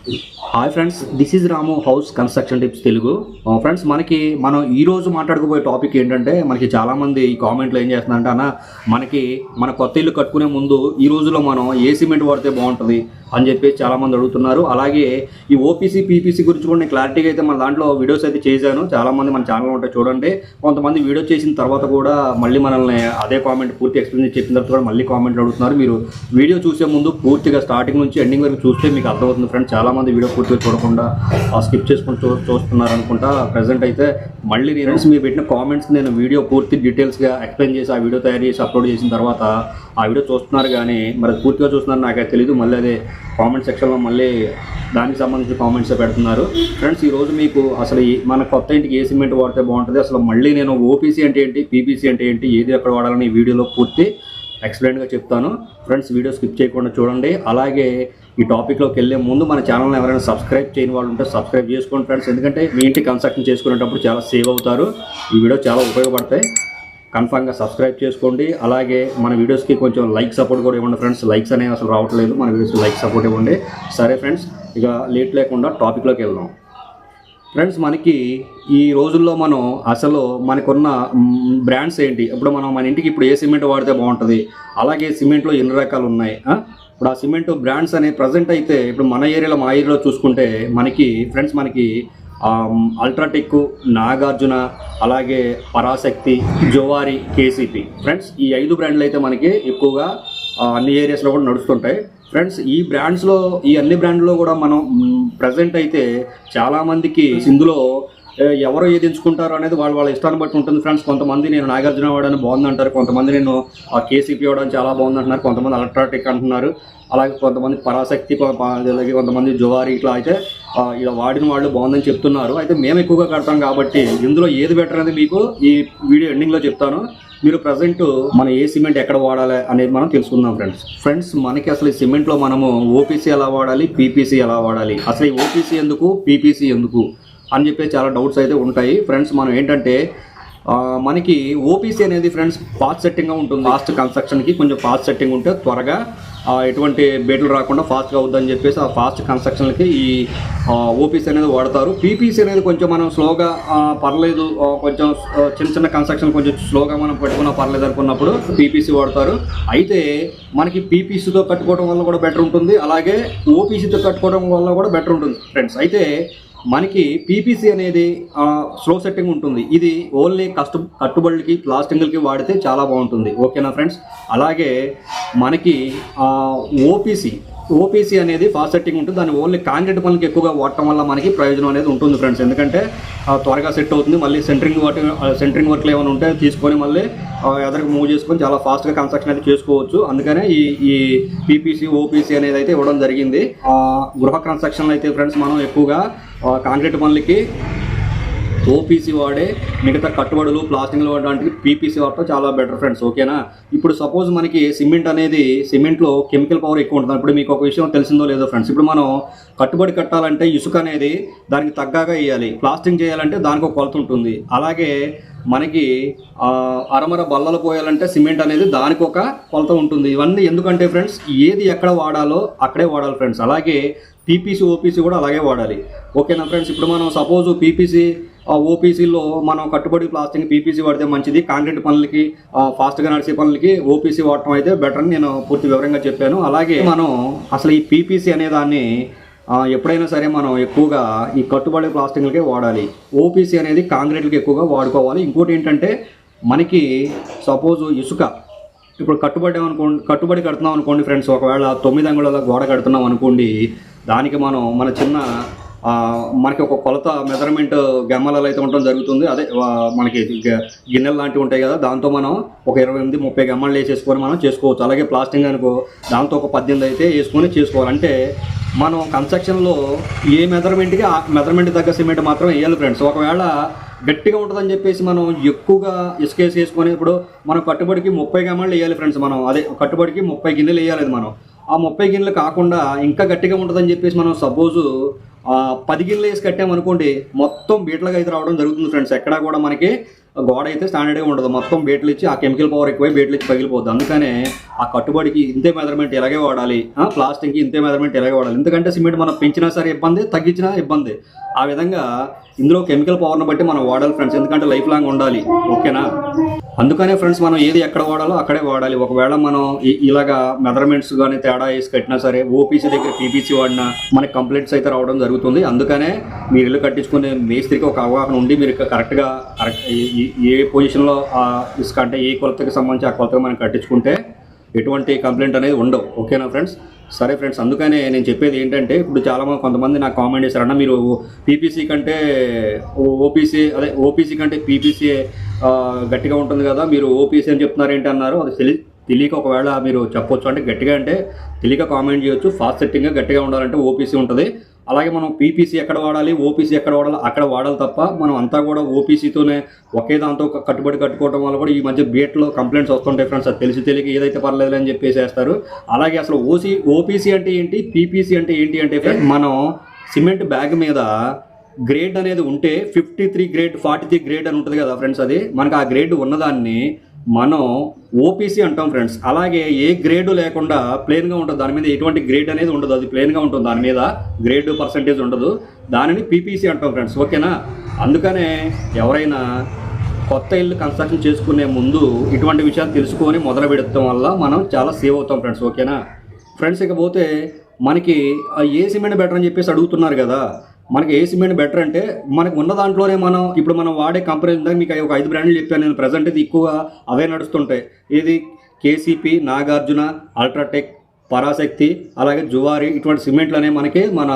Hi friends this is Ramu house construction tips Telugu friends మనకి మనం ఈ రోజు మాట్లాడుకోబోయే టాపిక్ ఏంటంటే మనకి చాలామంది ఈ కామెంట్లో ఏం చేస్తున్నారంటే అన్న మనకి మన కొత్త ఇల్లు కట్టుకునే ముందు ఈ రోజులో మనం ఏ సిమెంట్ వాడితే బాగుంటుంది? అని చెప్పేసి చాలామంది అడుగుతున్నారు. అలాగే ఈ ఓపీసీ పీపీసీ గురించి కూడా నేను క్లారిటీగా అయితే మన దాంట్లో వీడియోస్ అయితే చేశాను. చాలామంది మన ఛానల్ ఉంటాయి చూడండి. కొంతమంది వీడియో చేసిన తర్వాత కూడా మళ్ళీ మనల్ని అదే కామెంట్ పూర్తి ఎక్స్ప్లెయిన్ చెప్పిన తర్వాత కూడా మళ్ళీ కామెంట్లు అడుగుతున్నారు. మీరు వీడియో చూసే ముందు పూర్తిగా స్టార్టింగ్ నుంచి ఎండింగ్ వరకు చూస్తే మీకు అర్థమవుతుంది ఫ్రెండ్స్ చాలా మంది వీడియో పూర్తిగా చూడకుండా స్కిప్ చేసుకుని చూ చూస్తున్నారు అనుకుంటా. ప్రజెంట్ అయితే మళ్ళీ నేను మీరు పెట్టిన కామెంట్స్ నేను వీడియో పూర్తి డీటెయిల్స్గా ఎక్స్ప్లెయిన్ చేసి ఆ వీడియో తయారు చేసి అప్లోడ్ చేసిన తర్వాత ఆ వీడియో చూస్తున్నారు కానీ మరి పూర్తిగా చూస్తున్నారు నాకైతే తెలియదు మళ్ళీ అదే కామెంట్ సెక్షన్లో మళ్ళీ దానికి సంబంధించిన కామెంట్స్ పెడుతున్నారు. ఫ్రెండ్స్ ఈ రోజు మీకు అసలు ఈ- మన కొత్త ఇంటికి ఏ సిమెంట్ వాడితే బాగుంటుంది? అసలు మళ్ళీ నేను ఓపీసీ అంటే ఏంటి పీపీసీ అంటే ఏంటి ఏది ఎక్కడ వాడాలని ఈ వీడియోలో పూర్తి ఎక్స్ప్లెయిన్గా చెప్తాను. ఫ్రెండ్స్ వీడియో స్కిప్ చేయకుండా చూడండి. అలాగే ఈ టాపిక్లోకి వెళ్ళే ముందు మన ఛానల్ని ఎవరైనా సబ్స్క్రైబ్ చేయని వాళ్ళు ఉంటే సబ్స్క్రైబ్ చేసుకోండి ఫ్రెండ్స్ ఎందుకంటే మీ ఇంటి కన్స్ట్రక్షన్ చేసుకునేటప్పుడు చాలా సేవ్ అవుతారు. ఈ వీడియో చాలా ఉపయోగపడతాయి. కన్ఫామ్గా సబ్స్క్రైబ్ చేసుకోండి. అలాగే మన వీడియోస్కి కొంచెం లైక్ సపోర్ట్ కూడా ఇవ్వండి ఫ్రెండ్స్. లైక్స్ అనేవి అసలు రావట్లేదు. మన వీడియోస్కి లైక్ సపోర్ట్ ఇవ్వండి. సరే ఫ్రెండ్స్ ఇక లేట్ లేకుండా టాపిక్లోకి వెళ్దాం. ఫ్రెండ్స్ మనకి ఈ రోజుల్లో మనం అసలు మనకున్న బ్రాండ్స్ ఏంటి? ఇప్పుడు మనం మన ఇంటికి ఇప్పుడు ఏ సిమెంట్ వాడితే బాగుంటుంది? అలాగే సిమెంట్లో ఎన్ని రకాలు ఉన్నాయి? ఇప్పుడు ఆ సిమెంట్ బ్రాండ్స్ అనే ప్రజెంట్ అయితే ఇప్పుడు మన ఏరియాలో మా ఏరియాలో చూసుకుంటే మనకి ఫ్రెండ్స్ మనకి అల్ట్రాటెక్ నాగార్జున అలాగే పరాశక్తి జోవారి కేసీపీ. ఫ్రెండ్స్ ఈ ఐదు బ్రాండ్లు అయితే మనకి ఎక్కువగా అన్ని ఏరియాస్లో కూడా నడుస్తుంటాయి. ఫ్రెండ్స్ ఈ బ్రాండ్స్లో ఈ అన్ని బ్రాండ్లో కూడా మనం ప్రజెంట్ అయితే చాలామందికి ఇందులో ఎవరు ఏది ఎంచుకుంటారు అనేది వాళ్ళ వాళ్ళ ఇష్టాన్ని బట్టి ఉంటుంది. ఫ్రెండ్స్ కొంతమంది నేను నాగార్జున వాడని బాగుంది అంటారు కొంతమంది నేను ఆ కేసీపీ వాడని చాలా బాగుంది అంటున్నారు కొంతమంది అల్ట్రాటెక్ అంటున్నారు. అలాగే కొంతమంది పరాశక్తి అలాగే కొంతమంది జువారి ఇట్లా అయితే ఇలా వాడిన వాళ్ళు బాగుందని చెప్తున్నారు. అయితే మేము ఎక్కువగా కడతాం కాబట్టి ఇందులో ఏది బెటర్ అనేది మీకు ఈ వీడియో ఎండింగ్లో చెప్తాను. మీరు ప్రజెంట్ మన ఏ సిమెంట్ ఎక్కడ వాడాలి అనేది మనం తెలుసుకుందాం ఫ్రెండ్స్ ఫ్రెండ్స్ మనకి అసలు ఈ సిమెంట్లో మనము ఓపీసీ ఎలా వాడాలి పీపీసీ ఎలా వాడాలి? అసలు ఈ ఓపీసీ ఎందుకు పీపీసీ ఎందుకు అని చెప్పి చాలా డౌట్స్ అయితే ఉంటాయి. ఫ్రెండ్స్ మనం ఏంటంటే మనకి ఓపీసీ అనేది ఫ్రెండ్స్ ఫాస్ట్ సెట్టింగ్గా ఉంటుంది. ఫాస్ట్ కన్స్ట్రక్షన్కి కొంచెం ఫాస్ట్ సెట్టింగ్ ఉంటే త్వరగా ఎటువంటి బేట్లు రాకుండా ఫాస్ట్గా అవుద్దని చెప్పేసి ఆ ఫాస్ట్ కన్స్ట్రక్షన్కి ఈ ఓపీసీ అనేది వాడతారు. పీపీసీ అనేది కొంచెం మనం స్లోగా పర్లేదు కొంచెం చిన్న చిన్న కన్స్ట్రక్షన్ కొంచెం స్లోగా మనం పెట్టుకున్నా పర్లేదు అనుకున్నప్పుడు పీపీసీ వాడతారు. అయితే మనకి పీపీసీతో కట్టుకోవడం వల్ల కూడా బెటర్ ఉంటుంది. అలాగే ఓపీసీతో కట్టుకోవడం వల్ల కూడా బెటర్ ఉంటుంది ఫ్రెండ్స్ అయితే మనకి పీపీసీ అనేది స్లో సెట్టింగ్ ఉంటుంది. ఇది ఓన్లీ కష్ట కట్టుబడులకి ప్లాస్టింగ్లకి వాడితే చాలా బాగుంటుంది. ఓకేనా ఫ్రెండ్స్ అలాగే మనకి ఓపీసీ ఓపీసీ అనేది ఫాస్ట్ సెట్టింగ్ ఉంటుంది. దాన్ని ఓన్లీ కాంక్రీట్ పనులకి ఎక్కువగా వాడటం వల్ల మనకి ప్రయోజనం అనేది ఉంటుంది ఫ్రెండ్స్ ఎందుకంటే త్వరగా సెట్ అవుతుంది. మళ్ళీ సెంటరింగ్ వర్క్ సెంటరింగ్ వర్క్లు ఏమైనా ఉంటే తీసుకొని మళ్ళీ ఎదరికి మూవ్ చేసుకొని చాలా ఫాస్ట్గా కన్స్ట్రక్షన్ అయితే చేసుకోవచ్చు. అందుకనే ఈ ఈ పీపీసీ ఓపీసీ అనేది అయితే ఇవ్వడం జరిగింది. గృహ కన్స్ట్రక్షన్లో అయితే ఫ్రెండ్స్ మనం ఎక్కువగా కాంక్రీట్ పనులకి ఓపీసీ వాడే మిగతా కట్టుబడులు ప్లాస్టింగ్లు వాడడానికి పీపీసీ వాడటం చాలా బెటర్ ఫ్రెండ్స్ ఓకేనా ఇప్పుడు సపోజ్ మనకి సిమెంట్ అనేది సిమెంట్లో కెమికల్ పవర్ ఎక్కువ ఉంటుంది? ఇప్పుడు మీకు ఒక విషయం తెలిసిందో లేదో ఫ్రెండ్స్ ఇప్పుడు మనం కట్టుబడి కట్టాలంటే ఇసుక అనేది దానికి తగ్గగా వేయాలి. ప్లాస్టింగ్ చేయాలంటే దానికి ఒక కొలత ఉంటుంది. అలాగే మనకి అరమర బల్లలు పోయాలంటే సిమెంట్ అనేది దానికి ఒక కొలత ఉంటుంది. ఇవన్నీ ఎందుకంటే ఫ్రెండ్స్ ఏది ఎక్కడ వాడాలో అక్కడే వాడాలి ఫ్రెండ్స్. అలాగే పీపీసీ ఓపీసీ కూడా అలాగే వాడాలి. ఓకేనా ఫ్రెండ్స్? ఇప్పుడు మనం సపోజ్ పీపీసీ ఓపీసీలో మనం కట్టుబడి ప్లాస్టింగ్ పీపీసీ వాడితే మంచిది. కాంక్రీట్ పనులకి ఫాస్ట్గా నడిచే పనులకి ఓపీసీ వాడటం అయితే బెటర్ అని నేను పూర్తి వివరంగా చెప్పాను. అలాగే మనం అసలు ఈ పీపీసీ అనే దాన్ని ఎప్పుడైనా సరే మనం ఎక్కువగా ఈ కట్టుబడి ప్లాస్టింగ్లకే వాడాలి. ఓపీసీ అనేది కాంక్రీట్లకి ఎక్కువగా వాడుకోవాలి. ఇంకోటి ఏంటంటే మనకి సపోజ్ ఇసుక. ఇప్పుడు కట్టుబడి అనుకోండి కట్టుబడి కడుతున్నాం అనుకోండి ఫ్రెండ్స్ ఒకవేళ తొమ్మిది అంగుళాల గోడ కడుతున్నాం అనుకోండి దానికి మనం మన చిన్న మనకి ఒక కొలత మెజర్మెంట్ గమ్మలలో అయితే ఉండడం జరుగుతుంది. అదే మనకి గ- గిన్నెలు లాంటివి ఉంటాయి కదా దాంతో మనం ఒక ఇరవై ఎనిమిది ముప్పై గమ్మలు వేసేసుకొని మనం చేసుకోవచ్చు. అలాగే ప్లాస్టింగ్ అనుకో దాంతో ఒక పద్దెనిమిది అయితే వేసుకొని చేసుకోవాలి. అంటే మనం కన్స్ట్రక్షన్లో ఏ మెజర్మెంట్కి ఆ మెజర్మెంట్ తగ్గ సిమెంట్ మాత్రం వేయాలి ఫ్రెండ్స్ ఒకవేళ గట్టిగా ఉంటుందని చెప్పేసి మనం ఎక్కువగా ఇసుకేసి వేసుకొని ఇప్పుడు మనం కట్టుబడికి ముప్పై గమ్మలు వేయాలి ఫ్రెండ్స్ మనం. అదే కట్టుబడికి ముప్పై గిన్నెలు వేయాలి మనం. ఆ ముప్పై గిన్నెలు కాకుండా ఇంకా గట్టిగా ఉంటుందని చెప్పేసి మనం సపోజు పది గిన్నెలు వేసి కట్టామనుకోండి మొత్తం బీట్లుగా అయితే రావడం జరుగుతుంది ఫ్రెండ్స్ ఎక్కడా కూడా మనకి గోడ అయితే స్టాండర్డ్గా ఉండదు. మొత్తం బేట్లు ఇచ్చి ఆ కెమికల్ పవర్ ఎక్కువై బేట్లు ఇచ్చి పగిలిపోద్ది. అందుకనే ఆ కట్టుబడికి ఇంతే మెజర్మెంట్ ఇలాగే వాడాలి? ఆ, ప్లాస్టిక్కి ఇంతే మెజర్మెంట్ ఇలాగే వాడాలి? ఎందుకంటే సిమెంట్ మనం పెంచినా సరే ఇబ్బంది తగ్గించినా ఇబ్బంది. ఆ విధంగా ఇందులో కెమికల్ పవర్ని బట్టి మనం వాడాలి ఫ్రెండ్స్ ఎందుకంటే లైఫ్ లాంగ్ ఉండాలి. ఓకేనా? అందుకనే ఫ్రెండ్స్ మనం ఏది ఎక్కడ వాడాలో అక్కడే వాడాలి. ఒకవేళ మనం ఇలాగా మెజర్మెంట్స్ కానీ తేడా వేసి కట్టినా సరే ఓపీసీ దగ్గర పీపీసీ వాడినా మనకి కంప్లైంట్స్ అయితే రావడం జరుగుతుంది. అందుకనే మీరు ఇల్లు కట్టించుకునే మేస్త్రికి ఒక అవగాహన ఉండి మీరు కరెక్ట్గా కరెక్ట్ ఏ పొజిషన్లో ఆ ఇసుక అంటే ఏ కొలతకి సంబంధించి ఆ కొలతగా మనం కట్టించుకుంటే ఎటువంటి కంప్లైంట్ అనేది ఉండవు. ఓకేనా ఫ్రెండ్స్ సరే ఫ్రెండ్స్ అందుకనే నేను చెప్పేది ఏంటంటే ఇప్పుడు చాలా మంది కొంతమంది నాకు కామెంట్ చేశారన్న మీరు పీపీసీ కంటే ఓపీసీ అదే ఓపీసీ కంటే పీపీసీ గట్టిగా ఉంటుంది కదా మీరు ఓపీసీ అని చెప్తున్నారు ఏంటి అన్నారు అది తెలి తెలియక ఒకవేళ మీరు చెప్పొచ్చు. అంటే గట్టిగా అంటే తెలియక కామెంట్ చేయొచ్చు ఫాస్ట్ సెట్టింగ్గా గట్టిగా ఉండాలంటే ఓపీసీ ఉంటుంది. అలాగే మనం పీపీసీ ఎక్కడ వాడాలి ఓపీసీ ఎక్కడ వాడాలి అక్కడ వాడాలి తప్ప మనం అంతా కూడా ఓపీసీతోనే ఒకే దాంతో కట్టుబడి కట్టుకోవడం వల్ల కూడా ఈ మధ్య బీట్లో కంప్లైంట్స్ వస్తుంటాయి ఫ్రెండ్స్. అది తెలిసి తెలియక ఏదైతే పర్లేదు అని చెప్పేసేస్తారు. అలాగే అసలు ఓసీ ఓపీసీ అంటే ఏంటి పీపీసీ అంటే ఏంటి అంటే ఫ్రెండ్స్ మనం సిమెంట్ బ్యాగ్ మీద గ్రేడ్ అనేది ఉంటే fifty three grade forty three grade అని ఉంటుంది కదా ఫ్రెండ్స్ అది. మనకు ఆ గ్రేడ్ ఉన్నదాన్ని మనం ఓపీసీ అంటాం ఫ్రెండ్స్ అలాగే ఏ గ్రేడ్ లేకుండా ప్లెయిన్గా ఉంటుంది. దాని మీద ఎటువంటి గ్రేడ్ అనేది ఉండదు. అది ప్లెయిన్గా ఉంటుంది. దాని మీద గ్రేడ్ పర్సంటేజ్ ఉండదు. దానిని పీపీసీ అంటాం ఫ్రెండ్స్ ఓకేనా అందుకనే ఎవరైనా కొత్త ఇల్లు కన్స్ట్రక్షన్ చేసుకునే ముందు ఇటువంటి విషయాలు తెలుసుకొని మొదలు పెడతాం వల్ల మనం చాలా సేవ్ అవుతాం ఫ్రెండ్స్ ఓకేనా ఫ్రెండ్స్ ఇకపోతే మనకి ఏ సిమెంట్ బెటర్ అని చెప్పేసి అడుగుతున్నారు కదా. మనకి ఏ సిమెంట్ బెటర్ అంటే మనకు ఉన్న దాంట్లోనే మనం ఇప్పుడు మనం వాడే కంపెనీ ఇందాక మీకు ఒక ఐదు బ్రాండ్లు చెప్పాను నేను. ప్రజెంట్ ఇది ఎక్కువ అవే నడుస్తుంటాయి. ఇది కేసీపీ నాగార్జున అల్ట్రాటెక్ పరాశక్తి అలాగే జువారి ఇటువంటి సిమెంట్లు అనేవి మనకి మన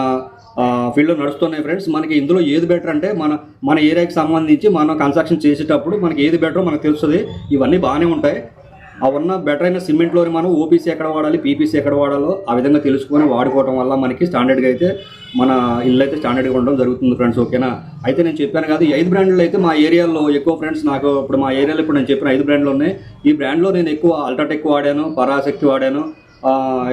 ఫీల్డ్లో నడుస్తున్నాయి ఫ్రెండ్స్. మనకి ఇందులో ఏది బెటర్ అంటే మన మన ఏరియాకి సంబంధించి మనం కన్స్ట్రక్షన్ చేసేటప్పుడు మనకి ఏది బెటరో మనకు తెలుస్తుంది. ఇవన్నీ బాగానే ఉంటాయి. ఆ ఉన్న బెటర్ అయిన సిమెంట్లోని మనం ఓపీసీ ఎక్కడ వాడాలి పీపీసీ ఎక్కడ వాడాలో ఆ విధంగా తెలుసుకొని వాడుకోవడం వల్ల మనకి స్టాండర్డ్గా అయితే మన ఇల్లు అయితే స్టాండర్డ్గా ఉండడం జరుగుతుంది ఫ్రెండ్స్ ఓకేనా అయితే నేను చెప్పాను కాదు ఈ ఐదు బ్రాండ్లు అయితే మా ఏరియాలో ఎక్కువ ఫ్రెండ్స్ నాకు ఇప్పుడు మా ఏరియాలో ఇప్పుడు నేను చెప్పిన ఐదు బ్రాండ్లు ఉన్నాయి. ఈ బ్రాండ్లో నేను ఎక్కువ అల్ట్రాటెక్ వాడాను పరాశక్తి వాడాను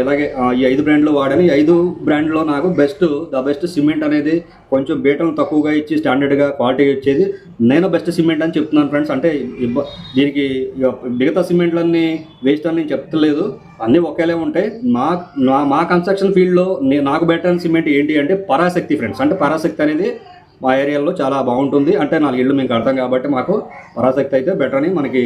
ఇలాగే ఈ ఐదు బ్రాండ్లు వాడాను ఈ ఐదు బ్రాండ్లో నాకు బెస్ట్ ద బెస్ట్ సిమెంట్ అనేది కొంచెం బీటలు తక్కువగా ఇచ్చి స్టాండర్డ్గా క్వాలిటీ ఇచ్చేది. నేను బెస్ట్ సిమెంట్ అని చెప్తున్నాను ఫ్రెండ్స్. అంటే దీనికి మిగతా సిమెంట్లన్నీ వేస్ట్ అని నేను చెప్తలేదు అన్నీ ఒకేలే ఉంటాయి. మా నా మా కన్స్ట్రక్షన్ ఫీల్డ్లో నాకు బెటర్ అని సిమెంట్ ఏంటి అంటే పరాశక్తి ఫ్రెండ్స్. అంటే పరాశక్తి అనేది మా ఏరియాలో చాలా బాగుంటుంది. అంటే నాలుగు ఇళ్ళు మేము కడతాం కాబట్టి మాకు పరాశక్తి అయితే బెటర్ అని మనకి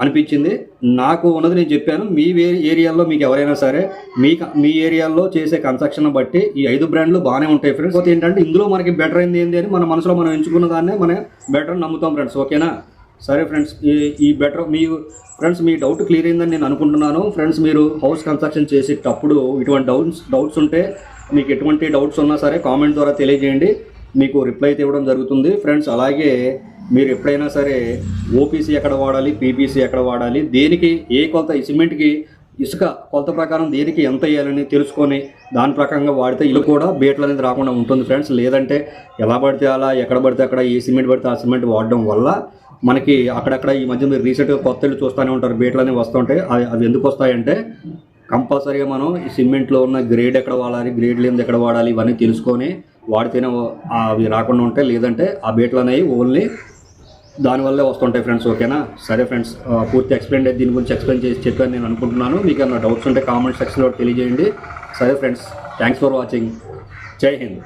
అనిపించింది. నాకు ఉన్నది నేను చెప్పాను మీ ఏరియాలో మీకు ఎవరైనా సరే మీ మీ ఏరియాలో చేసే కన్స్ట్రక్షన్ బట్టి ఈ ఐదు బ్రాండ్లు బాగానే ఉంటాయి ఫ్రెండ్స్ పోతే ఏంటంటే ఇందులో మనకి బెటర్ అయింది ఏంటి అని మన మనసులో మనం ఎంచుకున్న దాన్నే మనం బెటర్ నమ్ముతాం ఫ్రెండ్స్ ఓకేనా? సరే ఫ్రెండ్స్ ఈ ఈ బెటర్ మీ ఫ్రెండ్స్ మీ డౌట్ క్లియర్ అయిందని నేను అనుకుంటున్నాను. ఫ్రెండ్స్ మీరు హౌస్ కన్స్ట్రక్షన్ చేసేటప్పుడు ఇటువంటి డౌట్స్ డౌట్స్ ఉంటే మీకు ఎటువంటి డౌట్స్ ఉన్నా సరే కామెంట్ ద్వారా తెలియజేయండి. మీకు రిప్లై అయితే ఇవ్వడం జరుగుతుంది. ఫ్రెండ్స్ అలాగే మీరు ఎప్పుడైనా సరే ఓపీసీ ఎక్కడ వాడాలి పీపీసీ ఎక్కడ వాడాలి దేనికి ఏ కొలత ఈ సిమెంట్కి ఇసుక కొలత ప్రకారం దేనికి ఎంత వేయాలని తెలుసుకొని దాని ప్రకారంగా వాడితే ఇల్లు కూడా బీట్లు అనేది రాకుండా ఉంటుంది ఫ్రెండ్స్. లేదంటే ఎలా పడితే అలా ఎక్కడ పడితే అక్కడ ఏ సిమెంట్ పడితే ఆ సిమెంట్ వాడడం వల్ల మనకి అక్కడక్కడ ఈ మధ్య మీరు రీసెంట్గా కొత్త ఇల్లు చూస్తూనే ఉంటారు బీట్లు అనేవి వస్తుంటాయి అవి అవి ఎందుకు వస్తాయంటే కంపల్సరీగా మనం ఈ సిమెంట్లో ఉన్న గ్రేడ్ ఎక్కడ వాడాలి గ్రేడ్ లేనిది ఎక్కడ వాడాలి ఇవన్నీ తెలుసుకొని వాడితేనే అవి రాకుండా ఉంటాయి. లేదంటే ఆ బీట్లు అనేవి ఓన్లీ దానివల్లే వస్తుంటాయి ఫ్రెండ్స్ ఓకేనా? సరే ఫ్రెండ్స్ ఆ, పూర్తి ఎక్స్ప్లెయిన్ దీని గురించి ఎక్స్ప్లెయిన్ చేసి చెప్పాను నేను అనుకుంటున్నాను. మీకు ఏమైనా డౌట్స్ ఉంటే కామెంట్ సెక్షన్లో తెలియజేయండి. సరే ఫ్రెండ్స్ థ్యాంక్స్ ఫర్ వాచింగ్ జై హింద్.